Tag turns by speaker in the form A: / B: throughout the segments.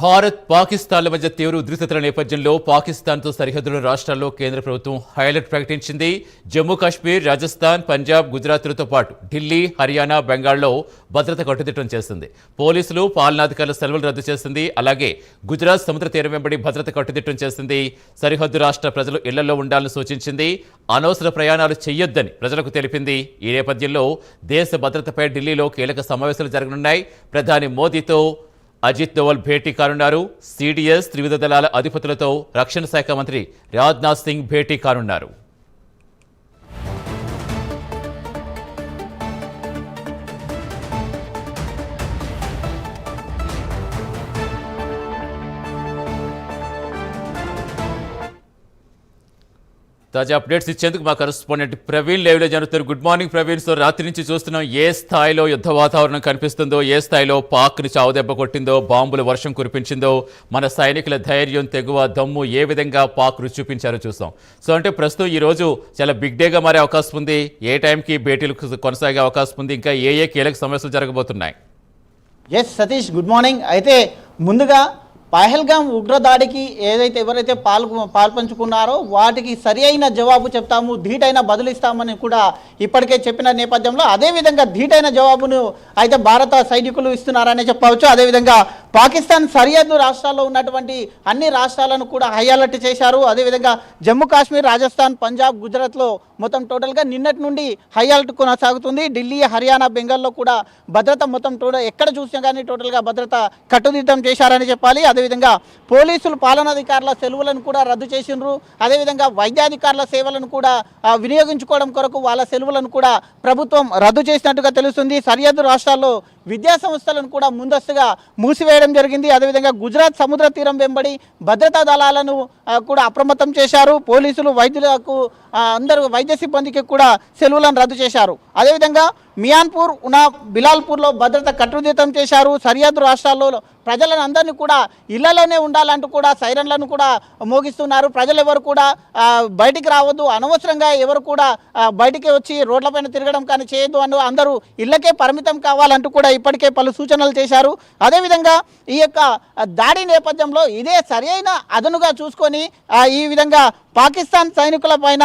A: భారత్ పాకిస్తాన్ల మధ్య తీవ్ర ఉద్రిక్తతల నేపథ్యంలో పాకిస్తాన్తో సరిహద్దుల రాష్ట్రాల్లో కేంద్ర ప్రభుత్వం హైలైట్ ప్రకటించింది. జమ్మూ కాశ్మీర్ రాజస్థాన్ పంజాబ్ గుజరాత్లతో పాటు ఢిల్లీ హర్యానా బెంగాల్లో భద్రత కట్టుదిట్టం చేసింది పోలీసులు పాలనాధికారుల సెలవులు రద్దు చేసింది అలాగే గుజరాత్ సముద్ర తీరం వెంబడి భద్రత కట్టుదిట్టం చేసింది సరిహద్దు రాష్ట్ర ప్రజలు ఇళ్ళలో ఉండాలని సూచించింది. అనవసర ప్రయాణాలు చేయొద్దని ప్రజలకు తెలిపింది. ఈ నేపథ్యంలో దేశ భద్రతపై ఢిల్లీలో కీలక సమావేశాలు జరగనున్నాయి. ప్రధాని మోదీతో అజిత్ దోవల్ భేటీ కానున్నారు. సిడిఎస్ త్రివిధ దళాల అధిపతులతో రక్షణ శాఖ మంత్రి రాజ్నాథ్ సింగ్ భేటీ కానున్నారు. తాజా అప్డేట్స్ ఇచ్చేందుకు మా కరెస్పాండెంట్ ప్రవీణ్ లైవ్లో జరుగుతారు గుడ్ మార్నింగ్ ప్రవీణ్. సో రాత్రి నుంచి చూస్తున్నాం ఏ స్థాయిలో యుద్ధ వాతావరణం కనిపిస్తుందో ఏ స్థాయిలో పాక్ని చావుదెబ్బ కొట్టిందో బాంబుల వర్షం కురిపించిందో మన సైనికుల ధైర్యం తెగువ దమ్ము ఏ విధంగా పాక్ రుచి చూపించారో చూస్తాం. సో అంటే ప్రస్తుతం ఈ రోజు చాలా బిగ్ డేగా మారే అవకాశం ఉంది. ఏ టైంకి భేటీలు కొనసాగే అవకాశం ఉంది. ఇంకా ఏ ఏ కీలక సమస్యలు జరగబోతున్నాయి?
B: ఎస్ సతీష్ గుడ్ మార్నింగ్ అయితే ముందుగా పహల్గాం ఉగ్రదాడికి ఏదైతే ఎవరైతే పాల్గొ పాల్పంచుకున్నారో వాటికి సరి అయిన జవాబు చెప్తాము ధీటైన బదులిస్తామని కూడా ఇప్పటికే చెప్పిన నేపథ్యంలో అదేవిధంగా ధీటైన జవాబును అయితే భారత సైనికులు ఇస్తున్నారనే చెప్పవచ్చు. అదేవిధంగా పాకిస్తాన్ సరిహద్దు రాష్ట్రాల్లో ఉన్నటువంటి అన్ని రాష్ట్రాలను కూడా హై అలర్ట్ చేశారు. అదేవిధంగా జమ్మూ కాశ్మీర్ రాజస్థాన్ పంజాబ్ గుజరాత్లో మొత్తం టోటల్గా నిన్నటి నుండి హై అలర్ట్ కొనసాగుతుంది. ఢిల్లీ హర్యానా బెంగాల్లో కూడా భద్రత మొత్తం టోటల్ ఎక్కడ చూసినా కానీ టోటల్గా భద్రత కట్టుదిట్టం చేశారని చెప్పాలి. అదేవిధంగా పోలీసులు పాలనాధికారుల సెలవులను కూడా రద్దు చేసిండ్రు. అదేవిధంగా వైద్యాధికారుల సేవలను కూడా వినియోగించుకోవడం కొరకు వాళ్ళ సెలవులను కూడా ప్రభుత్వం రద్దు చేసినట్టుగా తెలుస్తుంది. సరిహద్దు రాష్ట్రాల్లో విద్యా సంస్థలను కూడా ముందస్తుగా చేయడం జరిగింది. అదేవిధంగా గుజరాత్ సముద్ర తీరం వెంబడి భద్రతా దళాలను కూడా అప్రమత్తం చేశారు. పోలీసులు వైద్యులకు అందరూ వైద్య సిబ్బందికి కూడా సెలవులను రద్దు చేశారు. అదేవిధంగా మియాన్పూర్ ఉనా బిలాల్పూర్లో భద్రత కట్టుదిట్టం చేశారు. సరిహద్దు రాష్ట్రాల్లో ప్రజలను అందరినీ కూడా ఇళ్ళలోనే ఉండాలంటూ కూడా సైరన్లను కూడా మోగిస్తున్నారు. ప్రజలు ఎవరు కూడా బయటికి రావద్దు. అనవసరంగా ఎవరు కూడా బయటికి వచ్చి రోడ్లపైన తిరగడం కానీ చేయొద్దు అని అందరూ ఇళ్ళకే పరిమితం కావాలంటూ కూడా ఇప్పటికే పలు సూచనలు చేశారు. అదేవిధంగా ఈ యొక్క దాడి నేపథ్యంలో ఇదే సరైన అదనుగా చూసుకొని ఈ విధంగా పాకిస్తాన్ సైనికుల పైన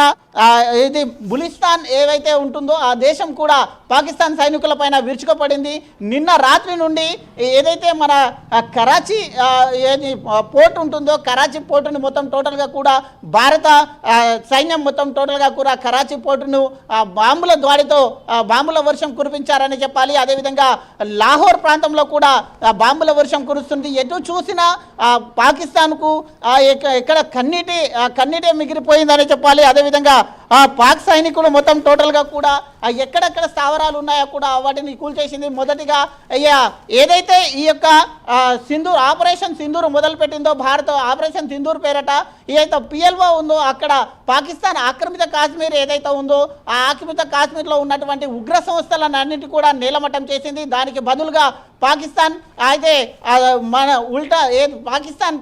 B: ఇది బులిస్తాన్ ఏవైతే ఉంటుందో ఆ దేశం కూడా పాకిస్తాన్ సైనికుల పైన విరుచుకుపడింది. నిన్న రాత్రి నుండి ఏదైతే మన కరాచీ ఏది పోర్ట్ ఉంటుందో కరాచీ పోర్టును మొత్తం టోటల్గా కూడా భారత సైన్యం మొత్తం టోటల్గా కూడా కరాచీ పోర్టును బాంబుల ద్వాడితో బాంబుల వర్షం కురిపించారని చెప్పాలి. అదేవిధంగా లాహోర్ ప్రాంతంలో కూడా బాంబుల వర్షం కురుస్తుంది. ఎటు చూసినా పాకిస్తాన్కు ఇక్కడ కన్నీటి ఎక్కడ కన్నీటి ఎగిరిపోయిందనే చెప్పాలి. అదేవిధంగా ఆ పాక్ సైనికులు మొత్తం టోటల్గా కూడా ఆ ఎక్కడెక్కడ స్థావరాలు ఉన్నాయో కూడా వాటిని కూల్చేసింది మొదటిగా అయ్యా ఏదైతే ఈ యొక్క సింధూర్ ఆపరేషన్ సింధూర్ మొదలుపెట్టిందో భారత ఆపరేషన్ సింధూర్ పేరట ఏదైతే పిఎల్ఓ ఉందో అక్కడ పాకిస్తాన్ ఆక్రమిత కాశ్మీర్ ఏదైతే ఉందో ఆ ఆక్రమిత కాశ్మీర్లో ఉన్నటువంటి ఉగ్ర సంస్థలన్నింటి కూడా నీలమట్టం చేసింది. దానికి బదులుగా పాకిస్తాన్ అయితే మన ఉల్టా ఏ పాకిస్తాన్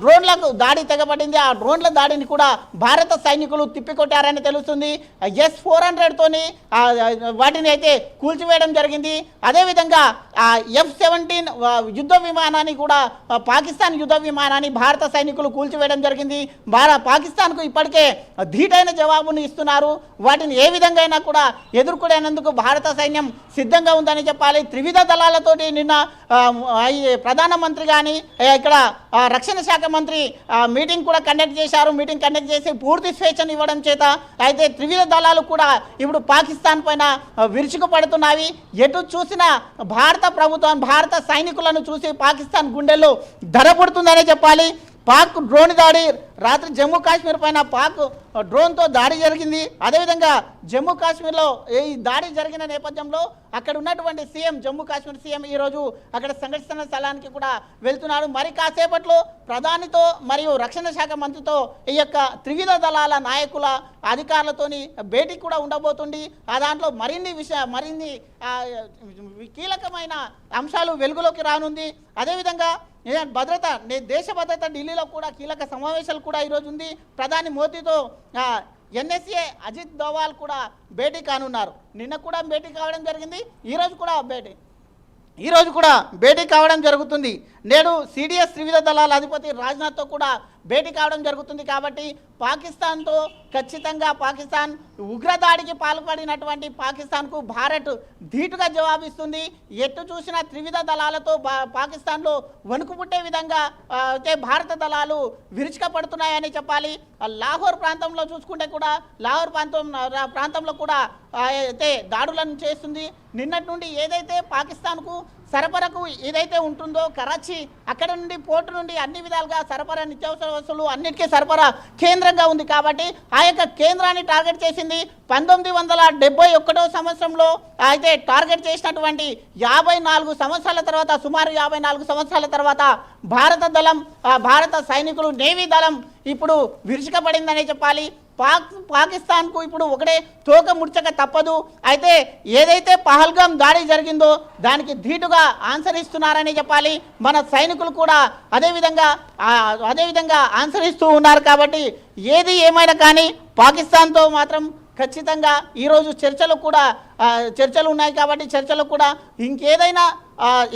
B: డ్రోన్లకు దాడి తెగబడింది. ఆ డ్రోన్ల దాడిని కూడా భారత సైనికులు తిప్పికొట్టారని తెలుస్తుంది. ఎస్ ఫోర్ హండ్రెడ్తోని వాటిని అయితే కూల్చివేయడం జరిగింది. అదేవిధంగా ఆ ఎఫ్ సెవెంటీన్ యుద్ధ విమానాన్ని కూడా పాకిస్తాన్ యుద్ధ విమానాన్ని భారత సైనికులు కూల్చివేయడం జరిగింది. భార పాకిస్తాన్కు ఇప్పటికే ధీటైన జవాబును ఇస్తున్నారు. వాటిని ఏ విధంగా అయినా కూడా ఎదుర్కొనేందుకు భారత సైన్యం సిద్ధంగా ఉందని చెప్పాలి. త్రివిధ దళాలతోటి నిన్న ప్రధానమంత్రి కానీ ఇక్కడ రక్షణ శాఖ మంత్రి ఆ, మీటింగ్ కూడా కండక్ట్ చేశారు. మీటింగ్ కండక్ట్ చేసి పూర్తి స్వేచ్ఛను ఇవ్వడం చేత అయితే త్రివిధ దళాలు కూడా ఇప్పుడు పాకిస్తాన్ పైన విరుచుకు పడుతున్నాయి ఎటు చూసినా భారత ప్రభుత్వం భారత సైనికులను చూసి పాకిస్తాన్ గుండెల్లో ధరపడుతుందనే చెప్పాలి. పాక్ డ్రోన్ దాడి రాత్రి జమ్మూ కాశ్మీర్ పైన పాక్ డ్రోన్తో దాడి జరిగింది. అదేవిధంగా జమ్మూ కాశ్మీర్లో ఈ దాడి జరిగిన నేపథ్యంలో అక్కడ ఉన్నటువంటి సీఎం జమ్మూ కాశ్మీర్ సీఎం ఈరోజు అక్కడ సంఘటన స్థలానికి కూడా వెళ్తున్నాడు. మరి కాసేపట్లో ప్రధానితో మరియు రక్షణ శాఖ మంత్రితో ఈ యొక్క త్రివిధ దళాల నాయకుల అధికారులతోని భేటీ కూడా ఉండబోతుంది. ఆ దాంట్లో మరిన్ని విషయ మరిన్ని కీలకమైన అంశాలు వెలుగులోకి రానుంది. అదేవిధంగా భద్రత దేశ భద్రత ఢిల్లీలో కూడా కీలక సమావేశాలు కూడా ఈరోజు ఉంది. ప్రధాని మోదీతో ఎన్ఎస్ఏ అజిత్ దోవాల్ కూడా భేటీ కానున్నారు. నిన్న కూడా భేటీ కావడం జరిగింది. ఈరోజు కూడా భేటీ ఈరోజు కూడా భేటీ కావడం జరుగుతుంది. నేడు సిడిఎస్ త్రివిధ దళాల అధిపతి రాజ్నాథ్తో కూడా భేటీ కావడం జరుగుతుంది కాబట్టి పాకిస్తాన్తో ఖచ్చితంగా పాకిస్తాన్ ఉగ్రదాడికి పాల్పడినటువంటి పాకిస్తాన్కు భారత్ ధీటుగా జవాబిస్తుంది. ఎటు చూసినా త్రివిధ దళాలతో పాకిస్తాన్లో వణుకు పుట్టే విధంగా అయితే భారత దళాలు విరుచుకపడుతున్నాయని చెప్పాలి. లాహోర్ ప్రాంతంలో చూసుకుంటే కూడా లాహోర్ ప్రాంతం రా- ప్రాంతంలో కూడా అయితే దాడులను చేస్తుంది. నిన్నటి నుండి ఏదైతే పాకిస్తాన్కు సరఫరకు ఏదైతే ఉంటుందో కరాచీ అక్కడ నుండి పోర్టు నుండి అన్ని విధాలుగా సరఫరా నిత్యావసర వస్తువులు అన్నిటికీ సరఫరా కేంద్రంగా ఉంది కాబట్టి ఆ యొక్క కేంద్రాన్ని టార్గెట్ చేసింది పంతొమ్మిది వందల డెబ్బై ఒకటో సంవత్సరంలో అయితే టార్గెట్ చేసినటువంటి యాభై నాలుగు సంవత్సరాల తర్వాత సుమారు యాభై నాలుగు సంవత్సరాల తర్వాత భారత దళం భారత సైనికులు నేవీ దళం ఇప్పుడు విరుచుకపడిందనే చెప్పాలి. పాక్ పాకిస్తాన్కు ఇప్పుడు ఒకటే తోక ముడ్చక తప్పదు. అయితే ఏదైతే పహల్గాం దాడి జరిగిందో దానికి ధీటుగా ఆన్సర్ ఇస్తున్నారని చెప్పాలి. మన సైనికులు కూడా అదేవిధంగా అదేవిధంగా ఆన్సర్ ఇస్తూ ఉన్నారు కాబట్టి ఏది ఏమైనా కానీ పాకిస్తాన్తో మాత్రం ఖచ్చితంగా ఈరోజు చర్చలు కూడా చర్చలు ఉన్నాయి కాబట్టి చర్చలు కూడా ఇంకేదైనా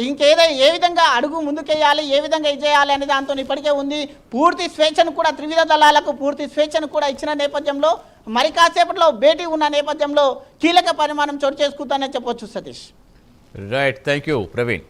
B: ఇంకేదై ఏ విధంగా అడుగు ముందుకేయాలి ఏ విధంగా ఇది చేయాలి అనే దాంతో ఇప్పటికే ఉంది. పూర్తి స్వేచ్ఛను కూడా త్రివిధ దళాలకు పూర్తి స్వేచ్ఛను కూడా ఇచ్చిన నేపథ్యంలో మరి కాసేపట్లో భేటీ ఉన్న నేపథ్యంలో కీలక పరిమాణం చోటు చేసుకుంటానని చెప్పొచ్చు Satish.
A: Right thank you Praveen.